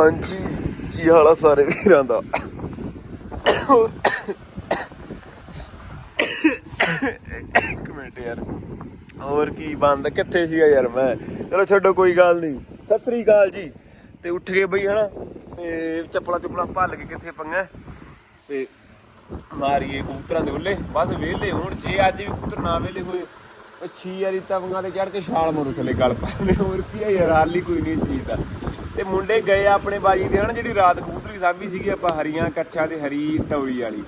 ਹਾਂਜੀ, ਕੀ ਹਾਲ ਆ ਸਾਰੇ ਵੀਰਾਂ ਦਾ? ਇੱਕ ਮਿੰਟ ਯਾਰ। ਹੋਰ ਕੀ ਬੰਦ? ਕਿੱਥੇ ਸੀਗਾ ਯਾਰ ਮੈਂ? ਚਲੋ ਛੱਡੋ, ਕੋਈ ਗੱਲ ਨਹੀਂ। ਸਤਿ ਸ੍ਰੀ ਅਕਾਲ ਜੀ। ਤੇ ਉੱਠ ਗਏ ਬਈ, ਹਨਾ? ਤੇ ਚੱਪਲਾਂ ਚੁੱਪਲਾਂ ਭੱਲ ਕੇ ਕਿੱਥੇ ਪੰਗਾ? ਤੇ ਮਾਰੀਏ ਕਬੂਤਰਾਂ ਦੇ ਉੱਲੇ। ਬਸ ਵਿਹਲੇ ਹੁਣ। ਜੇ ਅੱਜ ਵੀ ਕਬੂਤਰ ਨਾ ਵਿਹਲੇ ਹੋਏ ਅੱਛੀ ਛੀ ਵਾਰੀ ਤਵੀਆਂ ਤੇ ਚੜ ਕੇ ਛਾਲ ਮਾਰੂ ਥੱਲੇ ਗੱਲ ਪਾਣੇ ਹੋਰ ਕੀ ਹੈ ਯਾਰ, ਹਾਲੀ ਕੋਈ ਨਹੀਂ ਚੀਜ਼ ਦਾ। ਤੇ ਮੁੰਡੇ ਗਏ ਆਪਣੇ ਬਾਜੀ ਦੇ, ਹਨ, ਜਿਹੜੀ ਰਾਤ ਕਬੂਤਰੀ ਸਾਂਭੀ ਸੀਗੀ ਆਪਾਂ ਹਰੀਆਂ ਕੱਛਾਂ ਤੇ ਹਰੀ ਟੌਰੀ ਵਾਲੀ।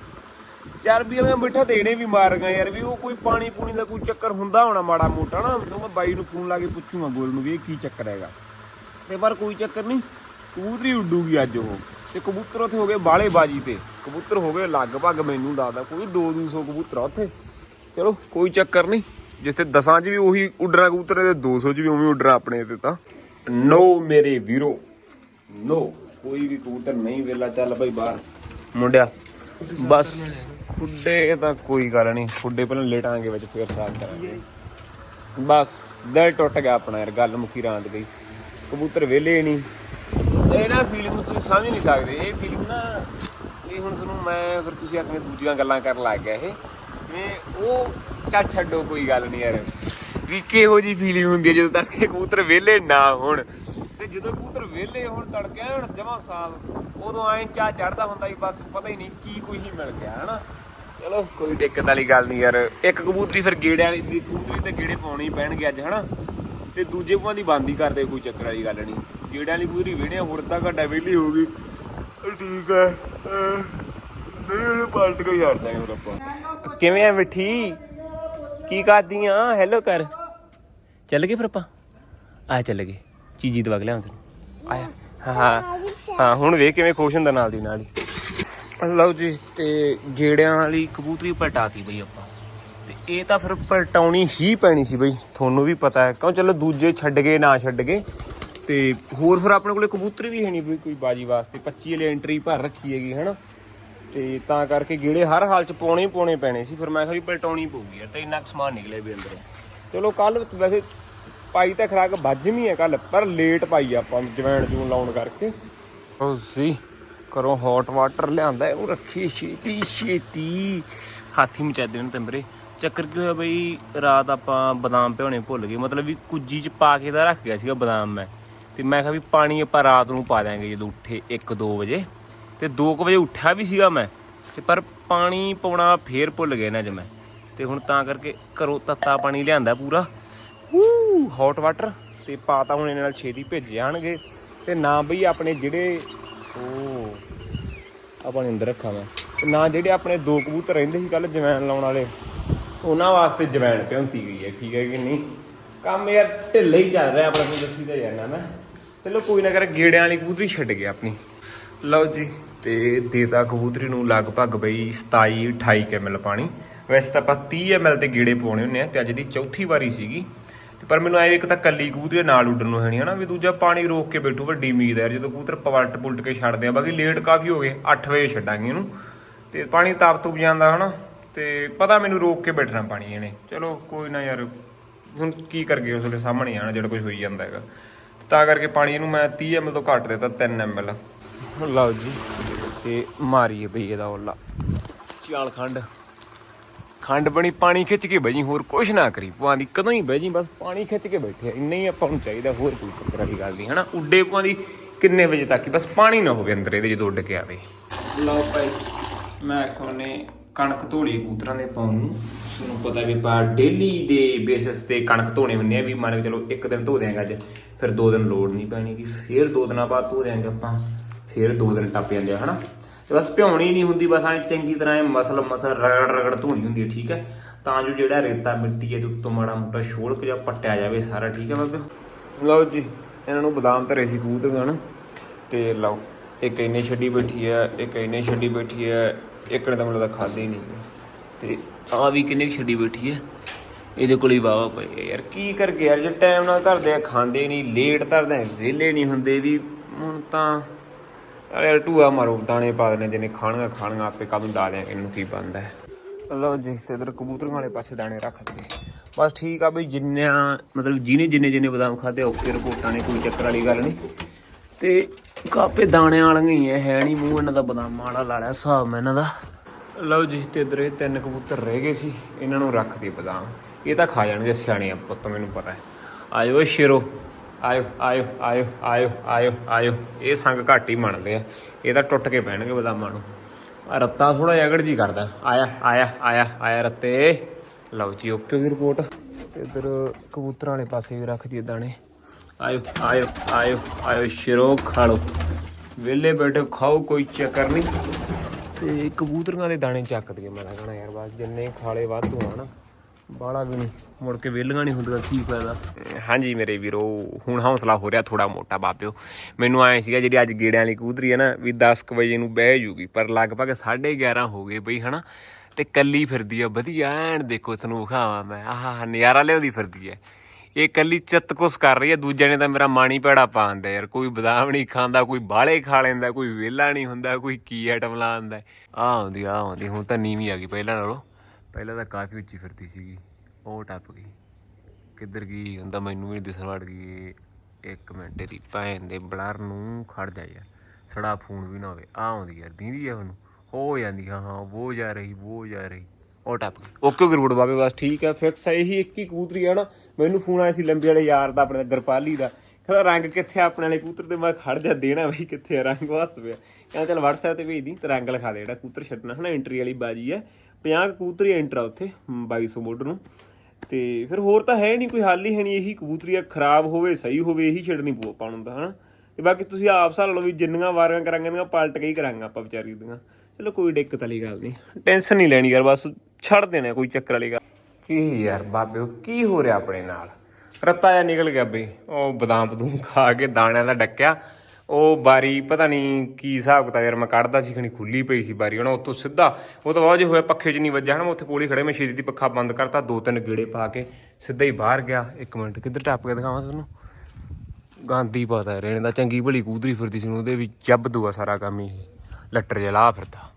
ਚਾਰ ਵੀ ਮੈਂ ਬਿਠਾ ਦੇਣੇ ਵੀ ਮਾਰ ਗਏ ਯਾਰ, ਵੀ ਉਹ ਕੋਈ ਪਾਣੀ ਪੂਣੀ ਦਾ ਕੋਈ ਚੱਕਰ ਹੁੰਦਾ ਹੋਣਾ ਮਾੜਾ ਮੋਟਾ ਨਾ ਤੇ ਮੈਂ ਬਾਈ ਨੂੰ ਫੋਨ ਲਾ ਕੇ ਪੁੱਛੂਗਾ ਗੋਲ ਨੂੰ ਵੀ ਇਹ ਕੀ ਚੱਕਰ ਹੈਗਾ। ਤੇ ਪਰ ਕੋਈ ਚੱਕਰ ਨਹੀਂ, ਕਬੂਤਰੀ ਉੱਡੂਗੀ ਅੱਜ ਉਹ। ਤੇ ਕਬੂਤਰ ਉੱਥੇ ਹੋ ਗਏ ਬਾਲੇ ਬਾਜੀ ਤੇ। ਕਬੂਤਰ ਹੋ ਗਏ ਲਗਭਗ ਮੈਨੂੰ ਲੱਗਦਾ ਕੋਈ 2-200 ਕਬੂਤਰ ਉੱਥੇ। ਚਲੋ, ਕੋਈ ਚੱਕਰ ਨਹੀਂ, ਜਿੱਥੇ ਦਸਾਂ 'ਚ ਵੀ ਉਹੀ ਉੱਡਣਾ ਕਬੂਤਰ ਹੈ ਤੇ 200 'ਚ ਵੀ ਉਵੇਂ ਉੱਡਣਾ ਆਪਣੇ ਤੇ ਤਾਂ। ਨੋ ਮੇਰੇ ਵੀਰੋ। ਨੋ। ਕੋਈ ਵੀ ਕਬੂਤਰ ਨਹੀਂ ਵੇਲਾ, ਚੱਲ ਬਈ ਬਾਹਰ। ਮੁੰਡਿਆ, ਬਸ। ਖੁੱਡੇ ਤਾਂ ਕੋਈ ਗੱਲ ਨਹੀਂ। ਖੁੱਡੇ ਪਹਿਲਾਂ ਲੇਟਾਂਗੇ ਵਿੱਚ, ਫੇਰ ਸਾਥ ਕਰਾਂਗੇ। ਬਸ, ਦਿਲ ਟੁੱਟ ਗਿਆ ਆਪਣਾ ਯਾਰ, ਗੱਲ ਮੁੱਕੀ ਰਾਂਦ ਗਈ। ਕਬੂਤਰ ਵਿਹਲੇ ਨਹੀਂ। ਇਹ ਨਾ ਫੀਲਿੰਗ ਤੁਸੀਂ ਸਮਝ ਨਹੀਂ ਸਕਦੇ। ਇਹ ਫੀਲਿੰਗ ਨਾ, ਇਹ ਹੁਣ ਤੁਹਾਨੂੰ ਮੈਂ ਫਿਰ ਤੁਸੀਂ ਆਪਣੇ ਦੂਜੀਆਂ ਗੱਲਾਂ ਕਰਨ ਲੱਗ ਗਿਆ ਇਹ। ਮੈਂ ਉਹ ਚੱਲ ਛੱਡੋ, ਕੋਈ ਗੱਲ ਨਹੀਂ ਯਾਰ। ਵੀ ਕਿਹੋ ਜੀ ਫੀਲਿੰਗ ਹੁੰਦੀ ਹੈ ਜਦੋਂ ਤੜਕੇ ਕਬੂਤਰ ਵਿਹਲੇ ਨਾ ਹੋਣ। ਤੇ ਜਦੋਂ ਕਬੂਤਰ ਵਿਹਲੇ ਹੋਣ ਤੜਕੇ ਹੁਣ ਜਮਾ ਸਾਫ਼ ਉਦੋਂ ਐਂ ਚਾ ਚੜਦਾ ਹੁੰਦਾ ਸੀ ਬਸ ਪਤਾ ਹੀ ਨਹੀਂ ਕੀ ਕੁਝ ਹੀ ਮਿਲ ਗਿਆ ਹਨਾ? ਚਲੋ ਕੋਈ ਦਿੱਕਤ ਵਾਲੀ ਗੱਲ ਨਹੀਂ ਯਾਰ। ਇੱਕ ਕਬੂਤਰੀ ਫਿਰ ਗੇੜਿਆਂ ਵਾਲੀ ਦੀ ਕਬੂਤਰੀ ਤੇ ਗੇੜੇ ਪਾਉਣੇ ਹੀ ਪੈਣਗੇ ਅੱਜ ਹਨਾ? ਤੇ ਦੂਜੇ ਭੂਆਂ ਦੀ ਬੰਦ ਹੀ ਕਰਦੇ ਕੋਈ ਚੱਕਰ ਵਾਲੀ ਗੱਲ ਨਹੀਂ। ਗੇੜਿਆਂ ਵਾਲੀ ਪੂਰੀ ਵਿਹੜੇ ਹੋਰ ਤਾਂ ਘੱਟਾ ਵਿਹਲੀ ਹੋ ਗਈ। ਠੀਕ ਹੈ ਨਹੀਂ ਉਹਨੂੰ ਪਲਟ ਹੁਣ ਆਪਾਂ। ਕਿਵੇਂ ਆ ਮਿੱਠੀ? ਕੀ ਕਰਦੀ ਆ ਹੈਲੋ ਕਰ। ਚੱਲ ਗਏ ਫਿਰ ਆਪਾਂ? ਆ ਚੱਲ ਗਏ। ਚੀਜੀ ਦਵਾ ਕੇ ਲਿਆਉਂ ਤੈਨੂੰ ਆਇਆ। ਹਾਂ ਹਾਂ। ਹਾਂ, ਹੁਣ ਵੇਖ ਕਿਵੇਂ ਖੁਸ਼ ਹੁੰਦਾ ਨਾਲ ਦੀ ਨਾਲ ਹੀ। ਲਓ ਜੀ, ਤੇ ਗੇੜਿਆਂ ਵਾਲੀ ਕਬੂਤਰੀ ਪਲਟਾਤੀ ਬਈ ਆਪਾਂ। ਤੇ ਇਹ ਤਾਂ ਫਿਰ ਪਲਟਾਉਣੀ ਹੀ ਪੈਣੀ ਸੀ ਬਈ। ਤੁਹਾਨੂੰ ਵੀ ਪਤਾ ਹੈ। ਕਿਉਂ ਚਲੋ ਦੂਜੇ ਛੱਡ ਗਏ, ਨਾ ਛੱਡ ਗਏ। ਤੇ ਹੋਰ ਫਿਰ ਆਪਣੇ ਕੋਲੇ ਕਬੂਤਰੀ ਵੀ ਹੈ ਨਹੀਂ ਬਈ ਕੋਈ ਬਾਜੀ ਵਾਸਤੇ। 25 ਵਾਲੀ ਐਂਟਰੀ ਭਰ ਰੱਖੀ ਹੈਗੀ, ਹਨਾ? ਤੇ ਤਾਂ ਕਰਕੇ ਗੇੜੇ ਹਰ ਹਾਲ ਚ ਪਾਉਣੇ ਹੀ ਪਾਉਣੇ ਪੈਣੇ ਸੀ, ਫਿਰ ਮੈਂ ਕਿਹਾ ਵੀ ਪਲਟਾਉਣੀ ਪਊਗੀ ਯਾਰ, ਤੇ ਇੰਨਾ ਕੁ ਸਮਾਨ ਨਿਕਲੇ ਵੀ ਅੰਦਰੋਂ। ਚਲੋ ਕੱਲ ਵੈਸੇ ਪਾਈ ਤਾਂ ਖਰਾਕ ਵੱਜਵੀਂ ਹੈ ਕੱਲ ਪਰ ਲੇਟ ਪਾਈ ਆਪਾਂ ਜਵੈਣ ਜੂਨ ਲਾਉਣ ਕਰਕੇ। ਉਹ ਸੀ ਕਰੋ ਹੌਟ ਵਾਟਰ ਲਿਆਂਦਾ, ਉਹ ਰੱਖੀ ਛੇਤੀ ਛੇਤੀ। ਹਾਥੀ ਮਚਾਦੇ ਨੇ ਤੰਬਰੇ। ਚੱਕਰ ਕੀ ਹੋਇਆ ਬਈ, ਰਾਤ ਆਪਾਂ ਬਦਾਮ ਭਿਉਣੇ ਭੁੱਲ ਗਏ, ਮਤਲਬ ਵੀ ਕੁੱਜੀ ਚ ਪਾ ਕੇ ਤਾਂ ਰੱਖ ਗਿਆ ਸੀਗਾ ਬਦਾਮ ਮੈਂ। ਤੇ ਮੈਂ ਕਿਹਾ ਵੀ ਪਾਣੀ ਆਪਾਂ ਰਾਤ ਨੂੰ ਪਾ ਦਿਆਂਗੇ ਜਦੋਂ ਉੱਠੇ 1-2 ਵਜੇ। ਤੇ 2 ਵਜੇ ਉੱਠਿਆ ਵੀ ਸੀਗਾ ਮੈਂ, ਤੇ ਪਰ ਪਾਣੀ ਪਾਉਣਾ ਫੇਰ ਭੁੱਲ ਗਿਆ ਨਾ ਅੱਜ ਮੈਂ। ਤੇ ਹੁਣ ਤਾਂ ਕਰਕੇ ਘਰੋਂ ਤੱਤਾ ਪਾਣੀ ਲਿਆਂਦਾ ਪੂਰਾ। ਊ ਹੌਟ ਵਾਟਰ ਤੇ ਪਾਤਾ ਹੁਣ ਇਹਨਾਂ ਨਾਲ ਛੇਤੀ ਭੇਜ ਜਾਣਗੇ। ਤੇ ਨਾ ਬਈ ਆਪਣੇ ਜਿਹੜੇ, ਉਹ, ਆਪਾਂ ਨੇ ਅੰਦਰ ਰੱਖਾ ਮੈਂ। ਤੇ ਨਾ ਜਿਹੜੇ ਆਪਣੇ ਦੋ ਕਬੂਤਰ ਰਹਿੰਦੇ ਸੀ ਕੱਲ ਜਵੈਣ ਲਾਉਣ ਵਾਲੇ, ਉਹਨਾਂ ਵਾਸਤੇ ਜਵੈਣ ਭਿਉਂਤੀ ਗਈ ਹੈ, ਠੀਕ ਹੈ ਕਿ ਨਹੀਂ? ਕੰਮ ਯਾਰ ਢਿੱਲਾ ਹੀ ਚੱਲ ਰਿਹਾ ਆਪਣਾ ਤੁਹਾਨੂੰ ਦੱਸੀ ਤਾਂ ਜਾਣਾ ਮੈਂ। ਚਲੋ ਕੋਈ ਨਾ ਕਰ, ਗੇੜਿਆਂ ਵਾਲੀ ਕਬੂਤਰੀ ਛੱਡ ਗਿਆ ਆਪਣੀ। ਲਓ ਜੀ, ਤੇ ਦੇਤਾ ਕਬੂਤਰੀ ਨੂੰ ਲਗਭਗ ਬਈ 27 28 ml ਪਾਣੀ। ਵੈਸੇ ਤਾਂ ਆਪਾਂ 30 ml ਤੇ ਗੇੜੇ ਪਾਉਣੇ ਹੁੰਦੇ ਆ, ਤੇ ਅੱਜ ਦੀ ਚੌਥੀ ਵਾਰੀ ਸੀਗੀ। ਤੇ ਪਰ ਮੈਨੂੰ ਐ ਇੱਕ ਤਾਂ ਕੱਲੀ ਕਬੂਤਰੀ ਨਾਲ ਉੱਡਣ ਨੂੰ ਹੈ ਨਹੀਂ ਹਨਾ, ਵੀ ਦੂਜਾ ਪਾਣੀ ਰੋਕ ਕੇ ਬੈਠੂ, ਵੱਡੀ ਉਮੀਦ ਹੈ ਜਦੋਂ ਕਬੂਤਰ ਪਲਟ ਪੁਲਟ ਕੇ ਛੱਡਦੇ ਆ, ਬਾਕੀ ਲੇਟ ਕਾਫੀ ਹੋ ਗਏ 8 ਵਜੇ ਛੱਡਾਂਗੇ ਇਹਨੂੰ। ਤੇ ਪਾਣੀ ਤਾਪ ਤੁਪ ਜਾਂਦਾ, ਹਨਾ, ਤੇ ਪਤਾ ਮੈਨੂੰ ਰੋਕ ਕੇ ਬੈਠਣਾ ਪਾਣੀ ਇਹਨੇ। ਚਲੋ, ਕੋਈ ਨਾ ਯਾਰ, ਹੁਣ ਕੀ ਕਰ ਗਏ ਉਸਲੇ ਸਾਹਮਣੇ ਆਣਾ ਜਿਹੜਾ ਕੁਝ ਹੋਈ ਜਾਂਦਾ ਹੈਗਾ। ਤਾਂ ਕਰਕੇ ਪਾਣੀ ਇਹਨੂੰ ਮੈਂ 30 ml ਤੋਂ ਘੱਟ ਦਿੱਤਾ 3 ml ਲਓ ਜੀ, ਤੇ ਮਾਰੀਏ ਬਈ ਇਹਦਾ ਓਲਾ ਚਾਲ ਖੰਡ। ਖੰਡ ਬਣੀ, ਪਾਣੀ ਖਿੱਚ ਕੇ ਬਜੀ ਹੋਰ ਕੁਛ ਨਾ ਕਰੀ। ਪੁਆਂ ਦੀ ਕਦੋਂ ਹੀ ਬਹਿ ਬਜੀ ਬਸ ਪਾਣੀ ਖਿੱਚ ਕੇ ਬੈਠੇ ਇੰਨਾ ਹੀ ਆਪਾਂ ਨੂੰ ਚਾਹੀਦਾ, ਹੋਰ ਕੋਈ ਚੱਕਰ ਵਾਲੀ ਗੱਲ ਨਹੀਂ, ਹਨਾ? ਉੱਡੇ ਪੁਆਂ ਦੀ ਕਿੰਨੇ ਵਜੇ ਤੱਕ? ਬਸ ਪਾਣੀ ਨਾ ਹੋਵੇ ਅੰਦਰ ਇਹਦੇ ਜਦੋਂ ਉੱਡ ਕੇ ਆਵੇ। ਲਓ ਭਾਈ, ਮੈਂ ਕੋਨੇ ਕਣਕ ਧੋਲੀ ਕੂਤਰਾਂ ਦੇ ਪਾਉਣ ਨੂੰ। ਤੁਹਾਨੂੰ ਪਤਾ ਵੀ ਆਪਾਂ ਡੇਲੀ ਦੇ ਬੇਸਿਸ ਤੇ ਕਣਕ ਧੋਣੇ ਹੁੰਦੇ ਆ ਵੀ ਮੰਨ ਕੇ ਚਲੋ ਇੱਕ ਦਿਨ ਧੋ ਦਿਆਂਗੇ ਅੱਜ, ਫਿਰ ਦੋ ਦਿਨ ਲੋਡ ਨਹੀਂ ਪੈਣੀ ਫਿਰ ਦੋ ਦਿਨਾਂ ਬਾਅਦ ਧੋ ਦਿਆਂਗੇ ਆਪਾਂ। ਫਿਰ ਦੋ ਦਿਨ ਟੱਪ ਜਾਂਦੇ ਆ, ਹਨਾ? ਤੇ ਬਸ ਭਿਉਣੀ ਨਹੀਂ ਹੁੰਦੀ, ਬਸ ਐ ਚੰਗੀ ਤਰ੍ਹਾਂ ਇਹ ਮਸਲ ਮਸਲ ਰਗੜ ਰਗੜ ਧੋਣੀ ਹੁੰਦੀ ਹੈ ਠੀਕ ਹੈ? ਤਾਂ ਜੋ ਜਿਹੜਾ ਰੇਤਾ ਮਿੱਟੀ ਹੈ ਤੇ ਉੱਤੋਂ ਮਾੜਾ ਮੋਟਾ ਛੋਲਕ ਜਾਂ ਪੱਟਿਆ ਜਾਵੇ ਸਾਰਾ, ਠੀਕ ਹੈ ਬਾਬੇ? ਲਓ ਜੀ, ਇਹਨਾਂ ਨੂੰ ਬਦਾਮ ਧਰੇ ਸੀ ਕਬੂਤਰਾਂ ਨੂੰ ਤੇ ਲਓ, ਇੱਕ ਇੰਨੇ ਛੱਡੀ ਬੈਠੀ ਹੈ ਇੱਕ ਇੰਨੇ ਛੱਡੀ ਬੈਠੀ ਹੈ ਇੱਕ ਨੇ ਤਾਂ ਮੈਨੂੰ ਲੱਗਦਾ ਖਾਦੀ ਨਹੀਂ ਗੀ। ਤੇ ਆ ਵੀ ਕਿੰਨੇ ਕੁ ਛੱਡੀ ਬੈਠੀ ਹੈ ਇਹਦੇ ਕੋਲ ਹੀ ਵਾਵਾ ਪਏ ਆ ਯਾਰ, ਕੀ ਕਰਕੇ ਯਾਰ, ਜੇ ਟਾਈਮ ਨਾਲ ਧਰਦੇ ਆ, ਖਾਂਦੇ ਨਹੀਂ ਲੇਟ ਧਰਦੇ ਵਿਹਲੇ ਨਹੀਂ ਹੁੰਦੇ ਵੀ, ਹੁਣ ਤਾਂ ਯਾਰ ਯਾਰ ਟੂਆ ਮਾਰੋ, ਦਾਣੇ ਪਾ ਦੇਣੇ ਜਿਹਨੇ ਖਾਣਗਾ ਖਾਣਗਾ ਆਪੇ ਕਦੋਂ ਡਾ ਦਿਆਂਗੇ ਇਹਨਾਂ ਨੂੰ ਕੀ ਬੰਦਾ ਹੈ। ਲਓ ਜੀ, ਤੇ ਇਧਰ ਕਬੂਤਰਾਂ ਵਾਲੇ ਪਾਸੇ ਦਾਣੇ ਰੱਖ ਦਿੱਤੇ। ਬਸ ਠੀਕ ਆ ਵੀ ਜਿੰਨਿਆਂ, ਮਤਲਬ ਜਿਹਨੇ ਜਿੰਨੇ ਜਿੰਨੇ ਬਦਾਮ ਖਾਦੇ ਓਕੇ ਰਿਪੋਰਟਾਂ ਨੇ, ਕੋਈ ਚੱਕਰ ਵਾਲੀ ਗੱਲ ਨਹੀਂ। ਤੇ ਕਾਪੇ ਦਾਣਿਆਂ ਵਾਲੀਆਂ ਹੀ ਹੈ ਨਹੀਂ ਮੂੰਹ ਇਹਨਾਂ ਦਾ ਬਦਾਮਾਂ ਵਾਲਾ, ਲਾ ਲਿਆ ਹਿਸਾਬ ਮੈਂ ਇਹਨਾਂ ਦਾ। ਲਓ ਜੀ, ਤੇ ਇਧਰ ਇਹ ਤਿੰਨ ਕਬੂਤਰ ਰਹਿ ਗਏ ਸੀ, ਇਹਨਾਂ ਨੂੰ ਰੱਖ ਦੇ ਬਦਾਮ। ਇਹ ਤਾਂ ਖਾ ਜਾਣਗੇ ਸਿਆਣੇ ਆ ਪੁੱਤ, ਮੈਨੂੰ ਪਤਾ ਹੈ। ਆਇਓ ਸ਼ੇਰੋ। ਆਇਓ ਆਇਓ ਆਇਓ ਆਇਓ ਆਇਓ ਆਇਓ। ਇਹ ਸੰਗ ਘੱਟ ਹੀ ਮੰਨਦੇ ਆ। ਇਹ ਤਾਂ ਟੁੱਟ ਕੇ ਪੈਣਗੇ ਬਦਾਮਾਂ ਨੂੰ। ਰੱਤਾ ਥੋੜਾ ਜਿਹਾ ਅਗੜ ਜੀ ਕਰਦਾ। ਆਇਆ ਆਇਆ ਆਇਆ ਆਇਆ ਰੱਤੇ। ਲਓ ਜੀ, ਓਕੇ ਦੀ ਰਿਪੋਰਟ। ਤੇ ਇਧਰ ਕਬੂਤਰਾਂ ਵਾਲੇ ਪਾਸੇ ਵੀ ਰੱਖ ਦਈਏ ਦਾਣੇ। ਆਇਓ ਆਇਓ ਆਇਓ ਆਇਓ, ਸ਼ਿਰੋ ਖਾ ਲਓ। ਵਿਹਲੇ ਬੈਠੇ ਖਾਓ, ਕੋਈ ਚੱਕਰ ਨਹੀਂ। ਤੇ ਕਬੂਤਰਾਂ ਦੇ ਦਾਣੇ ਚੱਕ ਦਈਏ। ਮੈਂ ਤਾਂ ਕਹਣਾ ਯਾਰ, ਬਸ ਜਿੰਨੇ ਖਾਲੇ ਵਾਧੂ ਆ ਨਾ ਬਾਲਾ ਵੀ ਨਹੀਂ, ਮੁੜ ਕੇ ਵਿਹਲੀਆਂ ਨਹੀਂ ਹੁੰਦੀਆਂ, ਕੀ ਫਾਇਦਾ? ਹਾਂਜੀ ਮੇਰੇ ਵੀਰੋ, ਹੁਣ ਹੌਸਲਾ ਹੋ ਰਿਹਾ ਥੋੜਾ ਮੋਟਾ ਬਾਪਿਓ ਮੈਨੂੰ ਆਏ ਸੀਗਾ, ਜਿਹੜੀ ਅੱਜ ਗੇੜਿਆਂ ਵਾਲੀ ਕਬੂਤਰੀ ਹੈ ਨਾ, ਵੀ 10 ਕੁ ਵਜੇ ਨੂੰ ਬਹਿ ਜੂਗੀ, ਪਰ ਲਗਭਗ 11:30 ਹੋ ਗਏ ਬਈ, ਹਨਾ? ਤੇ ਕੱਲੀ ਫਿਰਦੀ ਆ, ਵਧੀਆ ਐਨ ਦੇਖੋ, ਤੁਹਾਨੂੰ ਵਿਖਾਵਾਂ ਮੈਂ, ਆਹ ਨਜ਼ਾਰਾ ਲਿਆਉਂਦੀ ਫਿਰਦੀ ਐ। ਇਹ ਕੱਲੀ ਚਿੱਤ ਕੁਸ ਕਰ ਰਹੀ ਹੈ ਦੂਜੇ ਨੇ ਤਾਂ ਮੇਰਾ ਮਾਣੀ ਪੈੜਾ ਪਾਉਂਦਾ ਯਾਰ, ਕੋਈ ਬਦਾਮ ਨਹੀਂ ਖਾਂਦਾ, ਕੋਈ ਬਾਲੇ ਖਾ ਲੈਂਦਾ, ਕੋਈ ਵਿਹਲਾ ਨਹੀਂ ਹੁੰਦਾ, ਕੋਈ ਕੀ ਆਈਟਮ ਲਾਉਂਦਾ ਆ ਆਉਂਦੀ ਆ ਆਉਂਦੀ, ਹੁਣ ਤਾਂ ਨੀਵੀਂ ਆ ਗਈ ਪਹਿਲਾਂ ਨਾਲੋਂ। ਪਹਿਲਾਂ ਤਾਂ ਕਾਫੀ ਉੱਚੀ ਫਿਰਦੀ ਸੀਗੀ, ਉਹ ਟੱਪ ਗਈ। ਕਿੱਧਰ ਗਈ? ਹੁੰਦਾ ਮੈਨੂੰ ਵੀ ਨੀ ਦਿਸਣ ਵੜ ਗਈ ਇੱਕ ਮਿੰਟ ਦੀ ਭੈਣ ਦੇ ਬਲਰ ਨੂੰ ਖੜ ਜਾ ਯਾਰ। ਸੜਾ ਫੋਨ ਵੀ ਨਾ ਹੋਵੇ। ਆ ਆਉਂਦੀ ਯਾਰ, ਦੀਦੀ ਆ ਉਹਨੂੰ। ਹੋ ਜਾਂਦੀ, ਹਾਂ ਹਾਂ ਉਹ ਜਾ ਰਹੀ ਉਹ ਜਾ ਰਹੀ। ਉਹ ਟੱਪ ਗਈ। ਓਕੇ ਗੁਰਬੜ ਬਾਬੇ ਬਸ ਠੀਕ ਹੈ ਫਿਕਸ ਹੈ ਇਹੀ ਇੱਕ ਹੀ ਕਬੂਤਰੀ ਹੈ ਨਾ। ਮੈਨੂੰ ਫੋਨ ਆਇਆ ਸੀ ਲੰਬੀ ਵਾਲੇ ਯਾਰ ਦਾ, ਆਪਣੇ ਗਰਪਾਲੀ ਦਾ। ਕਹਿੰਦਾ, ਰੰਗ ਕਿੱਥੇ ਆਪਣੇ ਵਾਲੇ ਕੂਤਰ ਤੇ? ਮੈਂ ਖੜ ਜਾ, ਦੇਣਾ ਬਈ ਕਿੱਥੇ ਆ ਰੰਗ ਵਸ ਪਿਆ। ਕਹਿੰਦਾ, ਚੱਲ WhatsApp ਤੇ ਭੇਜ ਦੀ, ਤੇ ਰੰਗ ਲਿਖਾ ਦੇ ਜਿਹੜਾ ਕੂਤਰ ਛੱਡਣਾ। ਹਨਾ ਐਂਟਰੀ ਵਾਲੀ ਬਾਜੀ ਹੈ 50 ਕਬੂਤਰੀ ਐਂਟਰ ਆ ਉੱਥੇ 2200 ਮੋਡ ਨੂੰ। ਤੇ ਫਿਰ ਹੋਰ ਤਾਂ ਹੈ ਨਹੀਂ, ਕੋਈ ਹੱਲ ਹੀ ਹੈ ਨਹੀਂ, ਇਹੀ ਕਬੂਤਰੀ ਆ, ਖਰਾਬ ਹੋਵੇ, ਸਹੀ ਹੋਵੇ, ਇਹੀ ਛੱਡਣੀ ਪਊ ਆਪਾਂ ਨੂੰ ਤਾਂ, ਹਨਾ। ਤੇ ਬਾਕੀ ਤੁਸੀਂ ਆਪ ਸਾਲ ਲਓ ਵੀ ਜਿੰਨੀਆਂ ਵਾਰੀਆਂ ਕਰਾਂਗੇ ਦੀਆਂ ਪਲਟ ਕੇ ਹੀ ਕਰਾਂਗੇ ਆਪਾਂ ਵਿਚਾਰੀ ਦੀਆਂ। ਚਲੋ, ਕੋਈ ਦਿੱਕਤ ਵਾਲੀ ਗੱਲ ਨਹੀਂ, ਟੈਨਸ਼ਨ ਨਹੀਂ ਲੈਣੀ ਯਾਰ, ਬਸ ਛੱਡ ਦੇਣਾ ਕੋਈ ਚੱਕਰ ਵਾਲੀ ਗੱਲ। ਕੀ ਯਾਰ ਬਾਬਿਓ, ਕੀ ਹੋ ਰਿਹਾ ਆਪਣੇ ਨਾਲ? ਰੱਤਾ ਜਿਹਾ ਨਿਕਲ ਗਿਆ ਬਈ, ਉਹ ਬਦਾਮ ਬਦੂਮ ਖਾ ਕੇ ਦਾਣਿਆਂ ਦਾ ਡੱਕਿਆ। ਉਹ ਬਾਰੀ, ਪਤਾ ਨਹੀਂ ਕੀ ਹਿਸਾਬ ਕਿਤਾਬ ਯਾਰ, ਮੈਂ ਕੱਢਦਾ ਸੀ, ਖਣੀ ਖੁੱਲੀ ਪਈ ਸੀ ਬਾਰੀ ਉਹਨਾਂ ਉੱਤੋਂ ਸਿੱਧਾ। ਉਹ ਤੋਂ ਬਾਅਦ ਜੇ ਹੋਇਆ ਪੱਖੇ 'ਚ ਨਹੀਂ ਵੱਜਾ ਹਨਾ, ਮੈਂ ਉੱਥੇ ਕੋਲ ਹੀ ਖੜੇ ਮੈਂ ਛੇਤੀ ਦੀ ਪੱਖਾ ਬੰਦ ਕਰਤਾ, ਦੋ ਤਿੰਨ ਗੇੜੇ ਪਾ ਕੇ, ਸਿੱਧਾ ਹੀ ਬਾਹਰ ਗਿਆ। ਇੱਕ ਮਿੰਟ, ਕਿੱਧਰ ਟੱਪ ਕੇ ਦਿਖਾਵਾਂ ਤੁਹਾਨੂੰ? ਗਾਂਧੀ ਪਤਾ ਰਹਿਣ ਦਾ, ਚੰਗੀ ਭਲੀ ਕੂਦਰੀ ਫਿਰਦੀ ਸੀ, ਉਹਦੇ ਵੀ ਜੱਬ ਦੂਆ ਸਾਰਾ ਕੰਮ ਹੀ। ਲੱਟਰ ਜਿਹਾ ਲਾ ਫਿਰਦਾ।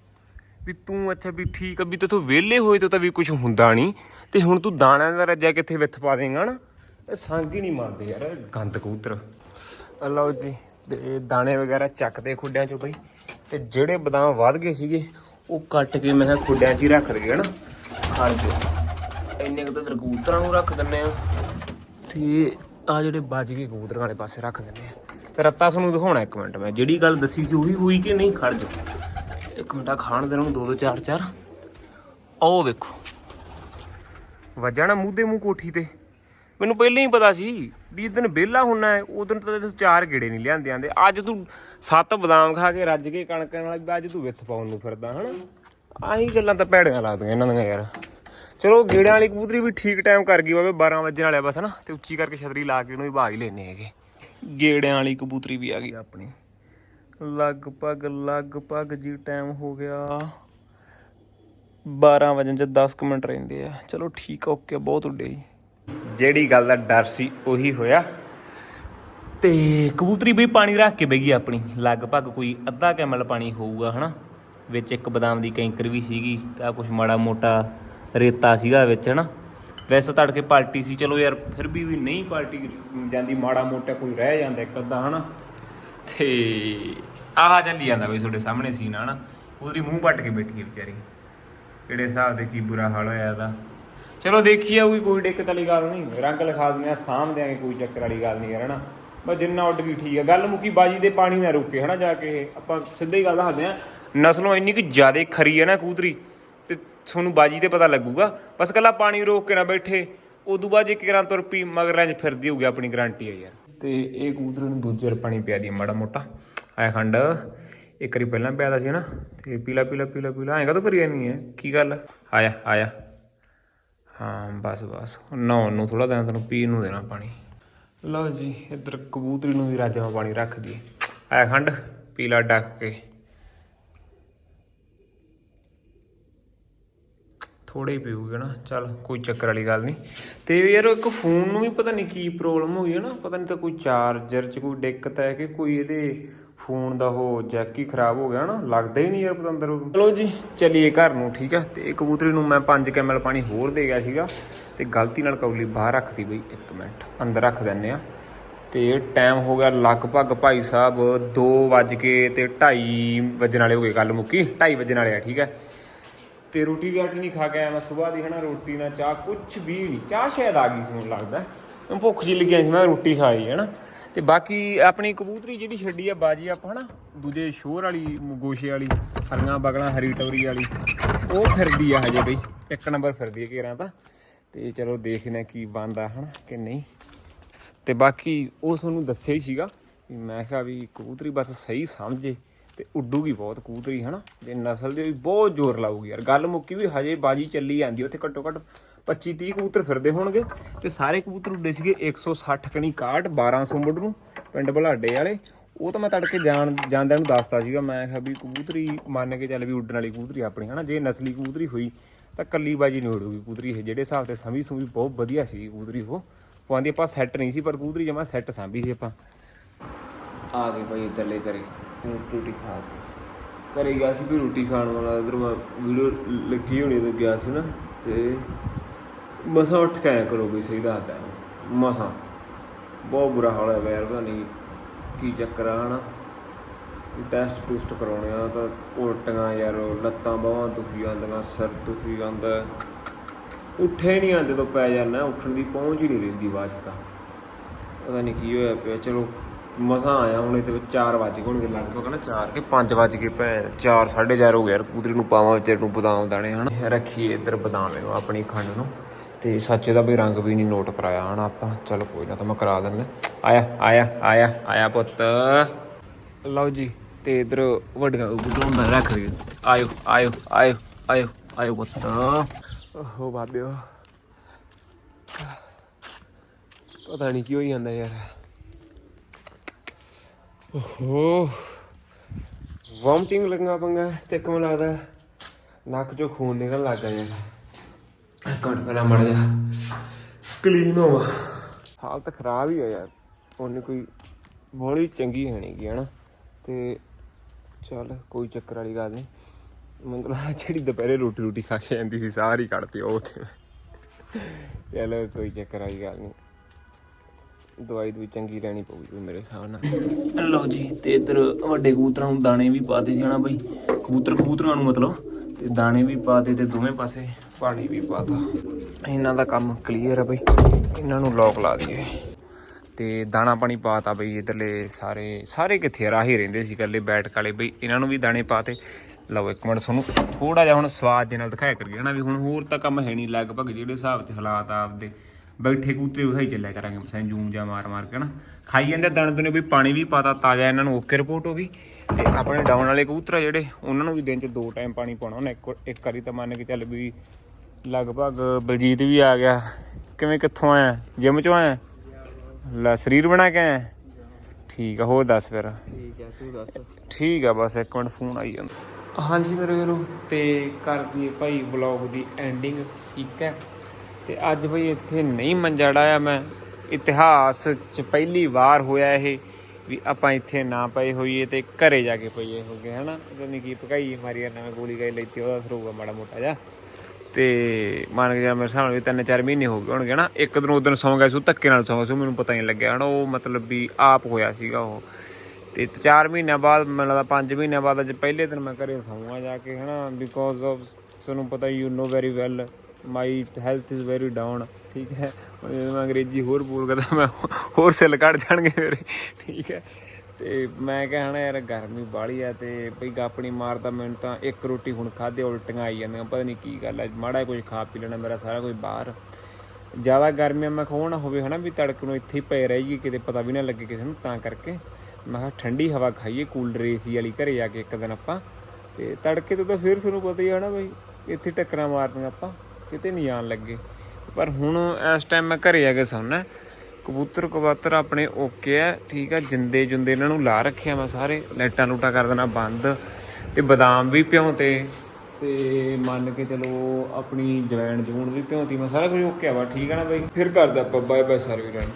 ਵੀ ਤੂੰ ਅੱਛਾ, ਵੀ ਠੀਕ ਆ, ਵੀ ਤੇਥੋਂ ਵਿਹਲੇ ਹੋਏ ਤੋਂ ਤਾਂ ਵੀ ਕੁਝ ਹੁੰਦਾ ਨਹੀਂ ਤੇ ਹੁਣ ਤੂੰ ਦਾਣਿਆਂ ਦਾ ਰੱਜਾ ਕਿੱਥੇ ਵਿੱਥ ਪਾ ਦੇਂਗਾ ਨਾ ਇਹ ਸੰਗ ਹੀ ਨਹੀਂ ਮੰਨਦੇ ਯਾਰ, ਗੰਦ ਕਬੂਤਰ ਆਹ ਲਓ ਜੀ। ਤੇ ਦਾਣੇ ਵਗੈਰਾ ਚੱਕਦੇ ਖੁੱਡਿਆਂ ਚੋਂ ਬਈ। ਤੇ ਜਿਹੜੇ ਬਦਾਮ ਵੱਧ ਗਏ ਸੀਗੇ, ਉਹ ਕੱਟ ਕੇ ਮੈਂ ਕਿਹਾ ਖੁੱਡਿਆਂ 'ਚ ਹੀ ਰੱਖ ਦਈਏ, ਹਨਾ? ਖਾਣ ਕੇ ਇੰਨੇ ਕੁ ਤਾਂ ਕਬੂਤਰਾਂ ਨੂੰ ਰੱਖ ਦਿੰਨੇ ਆ। ਤੇ ਆ ਜਿਹੜੇ ਬਚ ਗਏ ਕਬੂਤਰਾਂ ਵਾਲੇ ਪਾਸੇ ਰੱਖ ਦਿੰਨੇ ਆ। ਤੇ ਰੱਤਾ ਤੁਹਾਨੂੰ ਦਿਖਾਉਣਾ ਇੱਕ ਮਿੰਟ ਮੈਂ। ਜਿਹੜੀ ਗੱਲ ਦੱਸੀ ਸੀ ਉਹੀ ਹੋਈ ਕਿ ਨਹੀਂ? ਖੜ ਜਾ ਇੱਕ ਮਿੰਟ ਆ ਖਾਣ ਦੇ ਨੂੰ ਦੋ ਦੋ, ਚਾਰ ਚਾਰ। ਆਓ ਵੇਖੋ। ਵੱਜਾ ਨਾ ਮੂੰਹ ਦੇ ਮੂੰਹ ਕੋਠੀ ਤੇ। ਮੈਨੂੰ ਪਹਿਲਾਂ ਹੀ ਪਤਾ ਸੀ ਵੀ ਇਸ ਦਿਨ ਵਿਹਲਾ ਹੁੰਨਾ ਹੈ ਉਹ ਦਿਨ ਤਾਂ ਚਾਰ ਗੇੜੇ ਨਹੀਂ ਲਿਆਂਦੇ ਆਂਦੇ। ਅੱਜ ਤੂੰ ਸੱਤ ਬਦਾਮ ਖਾ ਕੇ ਰੱਜ ਕੇ ਕਣਕ ਨਾਲ ਅੱਜ ਤੂੰ ਵਿੱਥ ਪਾਉਣ ਨੂੰ ਫਿਰਦਾ, ਹਨਾ? ਆਹੀ ਗੱਲਾਂ ਤਾਂ ਭੈੜੀਆਂ ਲੱਗਦੀਆਂ ਇਹਨਾਂ ਦੀਆਂ ਯਾਰ। ਚਲੋ ਗੇੜਿਆਂ ਵਾਲੀ ਕਬੂਤਰੀ ਵੀ ਠੀਕ ਟਾਈਮ ਕਰ ਗਈ ਬਾਬੇ 12 ਵਜੇ ਵਾਲੇ ਬਸ, ਹਨਾ? ਤੇ ਉੱਚੀ ਕਰਕੇ ਛਤਰੀ ਲਾ ਕੇ ਉਹਨੂੰ ਵੀ ਭਾਗ ਹੀ ਲੈਣੇ ਹੈਗੇ। ਗੇੜਿਆਂ ਵਾਲੀ ਕਬੂਤਰੀ ਵੀ ਆ ਗਈ ਆਪਣੀ। ਲਗਭਗ ਲਗਭਗ ਜੀ ਟਾਈਮ ਹੋ ਗਿਆ। 12 ਵਜੇ ਚ 10 ਕੁ ਮਿੰਟ ਰਹਿੰਦੇ ਆ। ਚਲੋ ਠੀਕ ਆ ਓਕੇ ਬਹੁਤ ਉੱਡੇ ਜੀ। ਜਿਹੜੀ ਗੱਲ ਦਾ ਡਰ ਸੀ ਉਹੀ ਹੋਇਆ। ਤੇ ਕਬੂਤਰੀ ਵੀ ਪਾਣੀ ਰੱਖ ਕੇ ਬੈਗੀ ਆਪਣੀ। ਲਗਭਗ ਕੋਈ ਅੱਧਾ ਕੈਮਲ ਪਾਣੀ ਹੋਊਗਾ, ਹਨਾ? ਵਿੱਚ ਇੱਕ ਬਦਾਮ ਦੀ ਕੈਂਕਰ ਵੀ ਸੀਗੀ, ਤਾਂ ਕੁਝ ਮਾੜਾ ਮੋਟਾ ਰੇਤਾ ਸੀਗਾ ਵਿੱਚ, ਹਨਾ? ਵੈਸੇ ਤੜਕੇ ਪਾਲਟੀ ਸੀ, ਚਲੋ ਯਾਰ, ਫਿਰ ਵੀ ਵੀ ਨਹੀਂ ਪਾਲਟੀ ਜਾਂਦੀ, ਮਾੜਾ ਮੋਟਾ ਕੋਈ ਰਹਿ ਜਾਂਦਾ ਇੱਕ ਅੱਧਾ, ਹਨਾ? ਤੇ ਆਹ ਚੱਲੀ ਜਾਂਦਾ ਬਈ ਤੁਹਾਡੇ ਸਾਹਮਣੇ ਸੀਨ ਆ ਹਨਾ? ਉਹਦੀ ਮੂੰਹ ਪੱਟ ਕੇ ਬੈਠੀ ਹੈ ਵਿਚਾਰੀ। ਕਿਹੜੇ ਹਿਸਾਬ ਦੇ ਕੀ ਬੁਰਾ ਹਾਲ ਹੋਇਆ ਇਹਦਾ? ਚਲੋ ਦੇਖੀ ਆਊਗੀ, ਕੋਈ ਦਿੱਕਤ ਵਾਲੀ ਗੱਲ ਨਹੀਂ। ਰੰਗ ਲਿਖਾ ਦਿੰਦੇ ਆ, ਸਾਂਭ ਦਿਆਂਗੇ, ਕੋਈ ਚੱਕਰ ਵਾਲੀ ਗੱਲ ਨਹੀਂ ਯਾਰ ਹਨਾ। ਬਸ ਜਿੰਨਾ ਉੱਡ ਗਈ ਠੀਕ ਆ। ਗੱਲ ਮੁੱਕੀ, ਬਾਜੀ ਦੇ ਪਾਣੀ ਨਾ ਰੁਕੇ ਹਨਾ ਜਾ ਕੇ। ਇਹ। ਆਪਾਂ ਸਿੱਧੇ ਹੀ ਗੱਲ ਦੱਸਦੇ ਆ, ਨਸਲੋਂ ਇੰਨੀ ਕਿ ਜ਼ਿਆਦਾ ਖਰੀ ਹੈ ਨਾ ਕੂਤਰੀ, ਤੇ ਤੁਹਾਨੂੰ ਬਾਜੀ ਤੇ ਪਤਾ ਲੱਗੂਗਾ। ਬਸ ਕੱਲਾ ਪਾਣੀ ਰੋਕ ਕੇ ਨਾ ਬੈਠੇ, ਉਦੋਂ ਬਾਅਦ ਜੇ ਕਿਰਾਂ ਤੁਰ ਪੀ ਮਗਰਾਂ 'ਚ ਫਿਰਦੀ ਹੋਊਗੀ ਆਪਣੀ ਗਾਰੰਟੀ ਹੈ ਯਾਰ। ਤੇ ਇਹ ਕੂਤਰੀ ਨੂੰ ਦੂਜੇ ਵਾਰ ਪਾਣੀ ਪਿਆ ਦੀ ਮਾੜਾ ਮੋਟਾ। ਆਇਆ ਖੰਡ, ਇੱਕ ਵਾਰੀ ਪਹਿਲਾਂ ਪਿਆਦਾ ਸੀ ਨਾ, ਤੇ ਪੀਲਾ ਪੀਲਾ ਪੀਲਾ ਪੀਲਾ, ਐਂ ਕਦੋਂ ਕਰੀ ਜਾਨੀ ਹੈ ਕੀ ਗੱਲ? ਆਇਆ ਆਇਆ। ਹਾਂ, ਬਸ ਬਸ। ਨਹਾਉਣ ਨੂੰ ਥੋੜਾ ਦੇਣਾ ਤੈਨੂੰ ਪੀਣ ਨੂੰ ਦੇਣਾ ਪਾਣੀ। ਲਓ ਜੀ, ਇੱਧਰ ਕਬੂਤਰੀ ਨੂੰ ਵੀ ਰਾਜਮਾ ਪਾਣੀ ਰੱਖ ਦਈਏ। ਆਇਆ ਖੰਡ ਪੀਲਾ ਡੱਕ ਕੇ। ਥੋੜੇ ਹੀ ਪੀਊਗੇ ਨਾ, ਚੱਲ, ਕੋਈ ਚੱਕਰ ਵਾਲੀ ਗੱਲ ਨਹੀਂ। ਤੇ ਯਾਰ, ਇੱਕ ਫੋਨ ਨੂੰ ਵੀ ਪਤਾ ਨਹੀਂ ਕੀ ਪ੍ਰੋਬਲਮ ਹੋਈ ਹੈ ਨਾ, ਪਤਾ ਨਹੀਂ ਤਾਂ ਕੋਈ ਚਾਰਜਰ 'ਚ ਕੋਈ ਦਿੱਕਤ ਹੈ ਕਿ ਕੋਈ ਇਹਦੇ ਫੋਨ ਦਾ ਉਹ ਜੈਕ ਹੀ ਖਰਾਬ ਹੋ ਗਿਆ ਨਾ, ਲੱਗਦਾ ਹੀ ਨਹੀਂ ਯਾਰ ਪਤੰਦਰ ਚਲੋ ਜੀ, ਚਲੀਏ ਘਰ ਨੂੰ, ਠੀਕ ਆ? ਤੇ ਇਹ ਕਬੂਤਰੀ ਨੂੰ ਮੈਂ 5 ਕੈਮਲ ਪਾਣੀ ਹੋਰ ਦੇ ਗਿਆ ਸੀਗਾ ਤੇ ਗਲਤੀ ਨਾਲ ਕੌਲੀ ਬਾਹਰ ਰੱਖਤੀ ਬਈ 1 ਮਿੰਟ, ਅੰਦਰ ਰੱਖ ਦਿੰਨੇ ਆ। ਤੇ ਟਾਈਮ ਹੋ ਗਿਆ ਲਗਭਗ ਭਾਈ ਸਾਹਿਬ 2 ਵੱਜ ਕੇ ਤੇ 2:30 ਵਜਣ ਵਾਲੇ ਹੋ ਗਏ ਗੱਲ ਮੁੱਕੀ 2:30 ਵਜਣ ਵਾਲੇ ਆ, ਠੀਕ ਹੈ ਤੇ ਰੋਟੀ ਵੀ ਆਠੀ ਨਹੀਂ ਖਾ ਕੇ ਆਇਆ ਮੈਂ ਸਵੇਰ ਦੀ, ਹਨਾ, ਰੋਟੀ ਨਾ, ਚਾਹ ਕੁਝ ਵੀ ਨਹੀਂ, ਚਾਹ ਸ਼ਾਇਦ ਆ ਗਈ ਸੀ, ਮੈਨੂੰ ਲੱਗਦਾ। ਮੈਨੂੰ ਭੁੱਖ ਜੀ ਲੱਗੀ ਸੀ, ਮੈਂ ਰੋਟੀ ਖਾਈ ਹੈ ਨਾ ਤੇ ਬਾਕੀ ਆਪਣੀ ਕਬੂਤਰੀ ਜਿਹੜੀ ਛੱਡੀ ਆ ਬਾਜੀ ਆਪਾਂ ਹਨਾ, ਦੂਜੇ ਸ਼ੋਰ ਵਾਲੀ, ਗੋਸ਼ੇ ਵਾਲੀ, ਹਰੀਆਂ ਬਗਲਾਂ, ਹਰੀ ਟੋਰੀ ਵਾਲੀ, ਉਹ ਫਿਰਦੀ ਆ ਹਜੇ ਬਈ। ਇੱਕ ਨੰਬਰ ਫਿਰਦੀ ਹੈ ਘੇਰਾਂ ਤਾਂ। ਤੇ ਚਲੋ ਦੇਖਦੇ ਹਾਂ ਕੀ ਬਣਦਾ ਹਨਾ ਕਿ ਨਹੀਂ। ਤੇ ਬਾਕੀ ਉਹ ਤੁਹਾਨੂੰ ਦੱਸਿਆ ਹੀ ਸੀਗਾ ਵੀ ਮੈਂ ਕਿਹਾ ਵੀ ਕਬੂਤਰੀ ਬਸ ਸਹੀ ਸਮਝੇ। ਤੇ ਉੱਡੂਗੀ ਬਹੁਤ ਕਬੂਤਰੀ ਹਨਾ? ਤੇ ਨਸਲ ਦੇ ਵੀ ਬਹੁਤ ਜ਼ੋਰ ਲਾਊਗੀ ਯਾਰ। ਗੱਲ ਮੁੱਕੀ ਵੀ ਹਜੇ ਬਾਜੀ ਚੱਲੀ ਜਾਂਦੀ, ਉੱਥੇ ਘੱਟੋ ਘੱਟ 25 30 ਕਬੂਤਰ ਫਿਰਦੇ ਹੋਣਗੇ। ਤੇ ਸਾਰੇ ਕਬੂਤਰ ਉੱਡੇ ਸੀਗੇ 160 ਕਣੀ 61 1200 ਮੁੱਢ ਨੂੰ, ਪਿੰਡ ਬਲਾਡੇ ਵਾਲੇ। ਉਹ ਤਾਂ ਮੈਂ ਤੜਕੇ ਜਾਣ, ਜਾਂਦਿਆਂ ਨੂੰ ਦੱਸਤਾ ਸੀਗਾ, ਮੈਂ ਕਿਹਾ ਵੀ ਕਬੂਤਰੀ ਮੰਨ ਕੇ ਚੱਲ ਵੀ ਉੱਡਣ ਵਾਲੀ ਕਬੂਤਰੀ ਆਪਣੀ, ਹਨਾ? ਜੇ ਨਸਲੀ ਕਬੂਤਰੀ ਹੋਈ, ਤਾਂ ਕੱਲੀ ਬਾਜੀ ਨਹੀਂ ਉਡੂਗੀ ਕਬੂਤਰੀ ਇਹ। ਜਿਹੜੇ ਹਿਸਾਬ ਤੇ ਸਮੀ ਸੁਮੀ ਬਹੁਤ ਵਧੀਆ ਸੀ ਕਬੂਤਰੀ ਉਹ। ਪਾਉਂਦੀ ਆਪਾਂ ਸੈੱਟ ਨਹੀਂ ਸੀ, ਪਰ ਕਬੂਤਰੀ ਜਮਾ ਸੈੱਟ ਸਾਂਭੀ ਸੀ ਆਪਾਂ। ਆ ਗਏ ਭਾਈ ਇੱਧਰਲੇ ਕਰੇ। ਰੋਟੀ ਰੋਟੀ ਖਾ ਕੇ। ਘਰੇ ਗਿਆ ਸੀ ਵੀ ਰੋਟੀ ਖਾਣ ਵਾਲਾ, ਇਧਰ ਮੈਂ ਵੀਡੀਓ ਲੱਗੀ ਹੋਣੀ ਤੇ ਗਿਆ ਸੀ ਨਾ, ਤੇ ਮਸਾਂ ਉੱਠ ਕੇ ਆਇਆ ਕਰੋ ਵੀ ਸਹੀ ਦੱਸਦਾ ਮਸਾਂ, ਬਹੁਤ ਬੁਰਾ ਹਾਲ ਹੈ ਯਾਰ ਪਤਾ ਨਹੀਂ ਕੀ ਚੱਕਰ ਆ, ਹਨਾ। ਟੈਸਟ ਟੂਸਟ ਕਰਾਉਣੇ ਆ ਤਾਂ ਉਲਟੀਆਂ ਯਾਰ, ਲੱਤਾਂ ਬਾਹਾਂ ਦੁਖੀ ਜਾਂਦੀਆਂ, ਸਿਰ ਦੁਖੀ ਜਾਂਦਾ। ਉੱਠੇ ਨਹੀਂ ਆਉਂਦੇ ਤੋਂ ਪੈ ਜਾਂਦਾ, ਉੱਠਣ ਦੀ ਪਹੁੰਚ ਹੀ ਨਹੀਂ ਰਹਿੰਦੀ ਬਾਅਦ ਚ ਤਾਂ। ਪਤਾ ਨਹੀਂ ਕੀ ਹੋਇਆ ਪਿਆ, ਚਲੋ ਮਸਾਂ ਆਇਆ ਹੁਣ ਇੱਥੇ 4 ਵਜੇ ਹੋਣਗੇ, ਲਗਭਗ ਨਾ 4 ਕੇ 5 ਵਜ ਕੇ ਭੈ 4 4:30 ਹੋ ਗਿਆ ਯਾਰ ਕੂਦਰੀ ਨੂੰ ਪਾਵਾਂ ਵਿਚਾਰ ਨੂੰ ਬਦਾਮ ਦਾਣੇ, ਹਨ। ਰੱਖੀਏ ਇੱਧਰ ਬਦਾਮ ਇਹਨੂੰ, ਆਪਣੀ ਖੰਡ ਨੂੰ। ਤੇ ਸੱਚੇ ਦਾ ਵੀ ਰੰਗ ਵੀ ਨਹੀਂ ਨੋਟ ਕਰਾਇਆ, ਹਨ ਆਪਾਂ। ਚਲ ਕੋਈ ਨਾ, ਤਾਂ ਮੈਂ ਕਰਾ ਦਿੰਦਾ। ਆਇਆ ਆਇਆ ਆਇਆ ਆਇਆ ਪੁੱਤ। ਲਓ ਜੀ, ਤੇ ਇੱਧਰ ਵੱਡੀਆਂ ਬੁੱਢੋਂ ਰੱਖ ਦੇ ਆਇਓ ਆਇਓ ਆਇਓ ਆਇਓ ਆਇਓ ਪੁੱਤ। ਓਹ ਬਾਬਿਓ। ਪਤਾ ਨਹੀਂ ਕੀ ਹੋਈ ਜਾਂਦਾ ਯਾਰ। ਓਹੋ। ਵੋਮਟਿੰਗ ਲੱਗਣਾ ਪੰਗਾ ਤੇ ਕਿਉਂ ਲੱਗਦਾ ਨੱਕ ਚੋਂ ਖੂਨ ਨਿਕਲਣ ਲੱਗ ਗਿਆ ਯਾਰ। ਘੰਟ ਪਹਿਲਾਂ ਮੜ ਜਾ ਕਲੀਨ ਹੋਵਾ। ਹਾਲਤ ਖਰਾਬ ਹੀ ਹੈ ਯਾਰ। ਉਹਨੇ ਕੋਈ ਬੋਲੀ ਚੰਗੀ ਹੈ ਨਹੀਂ ਗੀ ਹਨਾ ਤੇ ਚੱਲ, ਕੋਈ ਚੱਕਰ ਵਾਲੀ ਗੱਲ ਨਹੀਂ ਮਤਲਬ ਜਿਹੜੀ ਦੁਪਹਿਰੇ ਰੋਟੀ ਰੋਟੀ ਖਾ ਕੇ ਜਾਂਦੀ ਸੀ, ਸਾਰੀ ਕੱਢਤੀ ਉਹ ਤੇ। ਚਲੋ, ਕੋਈ ਚੱਕਰ ਵਾਲੀ ਗੱਲ ਨਹੀਂ ਦਵਾਈ ਦੂਈ ਚੰਗੀ ਲੈਣੀ ਪਊਗੀ ਕੋਈ ਮੇਰੇ ਹਿਸਾਬ ਨਾਲ। ਲਓ ਜੀ, ਤੇ ਇੱਧਰ ਵੱਡੇ ਕਬੂਤਰਾਂ ਨੂੰ ਦਾਣੇ ਵੀ ਪਾਤੇ ਸੀ ਹਨਾ ਬਈ। ਕਬੂਤਰ ਕਬੂਤਰਾਂ ਨੂੰ ਮਤਲਬ, ਤੇ ਦਾਣੇ ਵੀ ਪਾਤੇ ਤੇ ਦੋਵੇਂ ਪਾਸੇ ਪਾਣੀ ਵੀ ਪਾਤਾ ਇਹਨਾਂ ਦਾ ਕੰਮ ਕਲੀਅਰ ਹੈ ਬਈ। ਇਹਨਾਂ ਨੂੰ ਲੋਕ ਲਾ ਦਈਏ। ਤੇ ਦਾਣਾ ਪਾਣੀ ਪਾਤਾ ਬਈ, ਇਧਰਲੇ ਸਾਰੇ ਸਾਰੇ ਕਿੱਥੇ ਆ? ਰਾਹੀ ਰਹਿੰਦੇ ਸੀ ਇਕੱਲੇ, ਬੈਠਕ ਵਾਲੇ ਬਈ। ਇਹਨਾਂ ਨੂੰ ਵੀ ਦਾਣੇ ਪਾਤੇ ਲਓ ਇੱਕ ਮਿੰਟ ਤੁਹਾਨੂੰ ਥੋੜਾ ਜਿਹਾ ਹੁਣ ਸਵਾਦ ਦੇ ਨਾਲ ਦਿਖਾਇਆ ਕਰੀਏ ਹਨਾ ਵੀ ਹੁਣ ਹੋਰ ਤਾਂ ਕੰਮ ਹੈ ਨਹੀਂ। ਲਗਭਗ ਜਿਹੜੇ ਹਿਸਾਬ ਤੇ ਹਾਲਾਤ ਆ ਆਪਦੇ ਬੈਠੇ ਕੂਤਰੇ ਵਿਖਾਈ ਚੱਲਿਆ ਕਰਾਂਗੇ ਮਸਾਂ ਜੂਮ ਜਾ ਮਾਰ ਮਾਰ ਕੇ ਨਾ। ਖਾਈ ਜਾਂਦੇ ਦਾਣੇ ਦੁਨੇ ਵੀ ਪਾਣੀ ਵੀ ਪਾਤਾ ਤਾਜ਼ਾ ਇਹਨਾਂ ਨੂੰ ਓਕੇ ਰਿਪੋਰਟ ਹੋ ਗਈ। ਤੇ ਆਪਣੇ ਡਾਊਨ ਵਾਲੇ ਕਬੂਤਰ ਆ ਜਿਹੜੇ ਉਹਨਾਂ ਨੂੰ ਵੀ ਦਿਨ ਚ ਦੋ ਟਾਈਮ ਪਾਣੀ ਪਾਉਣਾ। ਉਹਨਾਂ ਇੱਕ ਇੱਕ ਵਾਰੀ ਤਾਂ ਮੰਨ ਕੇ ਚੱਲ ਵੀ ਲਗਭਗ ਬਲਜੀਤ ਵੀ ਆ ਗਿਆ। ਕਿਵੇਂ ਕਿੱਥੋਂ ਆਇਆ? ਜਿਮ ਚੋਂ ਆਇਆ? ਲੈ ਸਰੀਰ ਬਣਾ ਕੇ ਆਇਆ? ਠੀਕ ਆ ਹੋਰ ਦੱਸ ਫਿਰ। ਠੀਕ ਤੂੰ ਦੱਸ। ਠੀਕ ਆ ਬਸ ਇੱਕ ਮਿੰਟ ਫੋਨ ਆਈ ਜਾਂਦਾ। ਹਾਂਜੀ ਮੇਰੇ ਵੀਰੋ ਤੇ ਕਰ ਦਈਏ ਭਾਈ ਵਲੌਗ ਦੀ ਐਂਡਿੰਗ ਠੀਕ ਹੈ। ਤੇ ਅੱਜ ਬਈ ਇੱਥੇ ਨਹੀਂ ਮੰਜਾ ਡਾਇਆ ਮੈਂ। ਇਤਿਹਾਸ 'ਚ ਪਹਿਲੀ ਵਾਰ ਹੋਇਆ ਇਹ ਵੀ ਆਪਾਂ ਇੱਥੇ ਨਾ ਪਏ ਹੋਈਏ ਤੇ ਘਰੇ ਜਾ ਕੇ ਪਈਏ ਹੋ ਗਏ, ਹਨਾ? ਜਾਨੀ ਕੀ ਪਕਾਈ ਮਾਰੀ ਆ ਨਵੇਂ ਗੋਲੀ ਗਾਈ ਲੈਤੀ ਉਹਦਾ ਸਰੂਗਾ ਮਾੜਾ ਮੋਟਾ ਜਾ ਤੇ ਮੰਨ ਕੇ ਜਾ ਮੇਰੇ ਸਾਹਮਣੇ ਵੀ ਤਿੰਨ ਚਾਰ ਮਹੀਨੇ ਹੋ ਗਏ ਹੋਣਗੇ ਨਾ ਇੱਕ ਦਿਨ ਉਦੋਂ ਸੌਂ ਗਿਆ ਸੀ ਧੱਕੇ ਨਾਲ ਸੌਂ ਗਿਆ ਸੀ ਮੈਨੂੰ ਪਤਾ ਨਹੀਂ ਲੱਗਿਆ, ਹਨਾ? ਉਹ ਮਤਲਬ ਵੀ ਆਪ ਹੋਇਆ ਸੀਗਾ ਉਹ। ਤੇ 4 ਮਹੀਨਿਆਂ ਬਾਅਦ, ਮੈਨੂੰ ਲੱਗਦਾ 5 ਮਹੀਨਿਆਂ ਬਾਅਦ ਅੱਜ ਪਹਿਲੇ ਦਿਨ ਮੈਂ ਘਰੇ ਸੌਂਗਾ ਜਾ ਕੇ, ਹਨਾ? ਬਿਕੋਜ਼ ਆਫ ਤੁਹਾਨੂੰ ਪਤਾ you know very well my health is very down ਠੀਕ ਹੈ? ਹੁਣ ਜਦੋਂ ਮੈਂ ਅੰਗਰੇਜ਼ੀ ਹੋਰ ਬੋਲ ਤਾਂ ਮੈਂ ਹੋਰ ਸਿਲ ਕੱਢ ਜਾਣਗੇ ਮੇਰੇ, ਠੀਕ ਹੈ? ਤੇ ਮੈਂ ਕਹਿਣਾ ਯਾਰ ਗਰਮੀ ਬਾਹਲੀ ਆ ਤੇ ਭਈ ਗਾਪਣੀ ਮਾਰਦਾ ਮੈਨੂੰ ਤਾਂ ਇੱਕ ਰੋਟੀ ਹੁਣ ਖਾਦੇ ਉਲਟੀਆਂ ਆਈ ਜਾਂਦੀਆਂ, ਪਤਾ ਨਹੀਂ ਕੀ ਗੱਲ ਹੈ ਮਾੜਾ ਕੁਝ ਖਾ ਪੀ ਲੈਣਾ ਮੇਰਾ ਸਾਰਾ ਕੁਝ ਬਾਹਰ। ਜ਼ਿਆਦਾ ਗਰਮੀ ਮੈਂ ਖਾਉ ਨਾ ਹੋਵੇ ਹਨਾ ਵੀ ਤੜਕ ਨੂੰ ਇੱਥੇ ਹੀ ਪਏ ਰਹੀਏ, ਕਿਤੇ ਪਤਾ ਵੀ ਨਾ ਲੱਗੇ ਕਿਸੇ ਨੂੰ ਤਾਂ ਕਰਕੇ। ਮੈਂ ਕਿਹਾ ਠੰਡੀ ਹਵਾ ਖਾਈਏ ਕੂਲਰ ਏਸੀ ਵਾਲੀ ਘਰੇ ਜਾ ਕੇ ਇੱਕ ਦਿਨ ਆਪਾਂ। ਤੇ ਤੜਕੇ ਤੋਂ ਤਾਂ ਫਿਰ ਤੁਹਾਨੂੰ ਪਤਾ ਹੀ ਹੈ ਨਾ ਬਈ, ਇੱਥੇ ਟੱਕਰਾਂ ਮਾਰਦੀਆਂ ਆਪਾਂ। ਕਿਤੇ ਨਹੀਂ ਆਣ ਲੱਗੇ। ਪਰ ਹੁਣ ਇਸ ਟਾਈਮ ਮੈਂ ਘਰੇ ਆ ਕੇ ਸੌਣਾ। ਕਬੂਤਰ ਕਬੂਤਰ ਆਪਣੇ ਓਕੇ ਆ, ਠੀਕ ਆ, ਜਿੰਦੇ ਜੁੰਦੇ ਇਹਨਾਂ ਨੂੰ ਲਾ ਰੱਖਿਆ ਮੈਂ ਸਾਰੇ। ਲਾਈਟਾਂ ਲੂਟਾਂ ਕਰ ਦੇਣਾ ਬੰਦ। ਤੇ ਬਦਾਮ ਵੀ ਭਿਉਂਤੇ ਤੇ ਮੰਨ ਕੇ ਚਲੋ ਆਪਣੀ ਜਵੈਣ ਜੂਣ ਵੀ ਭਿਉਂਤੀ ਮੈਂ ਸਾਰਾ ਕੁਝ ਓਕੇ ਆ ਵਾ ਠੀਕ ਆ ਨਾ ਬਈ। ਫਿਰ ਕਰਦਾ ਆਪਾਂ ਬਾਏ ਬਾਏ ਸਾਰੇ ਵੀਰਾਂ